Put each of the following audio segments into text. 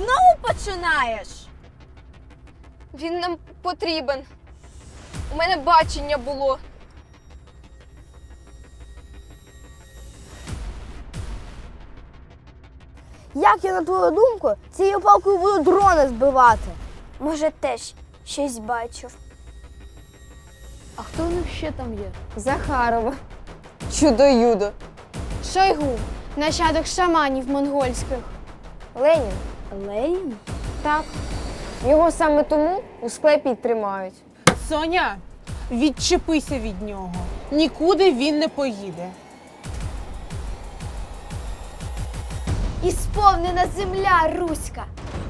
Знову починаєш? Він нам потрібен. У мене бачення було. Як я, на твою думку, цією палкою буду дрони збивати? Може, теж щось бачив. А хто у них ще там є? Захарова. Чудо-юдо. Шойгу, нащадок шаманів монгольських. Ленін. Ленін? Так. Його саме тому у склепі й тримають. Соня, відчепися від нього. Нікуди він не поїде. І сповнена земля руська,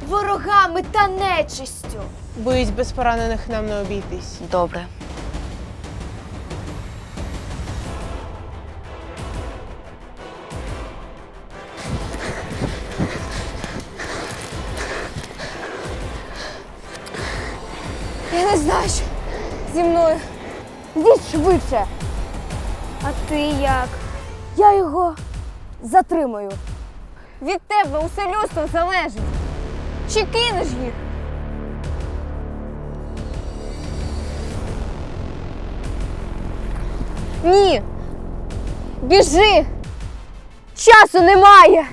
ворогами та нечистю. Боюсь, без поранених нам не обійтись. Добре. Я не знаю, що зі мною. Йдіть швидше. А ти як? Я його затримаю. Від тебе усе людство залежить. Чи кинеш їх? Ні. Біжи. Часу немає.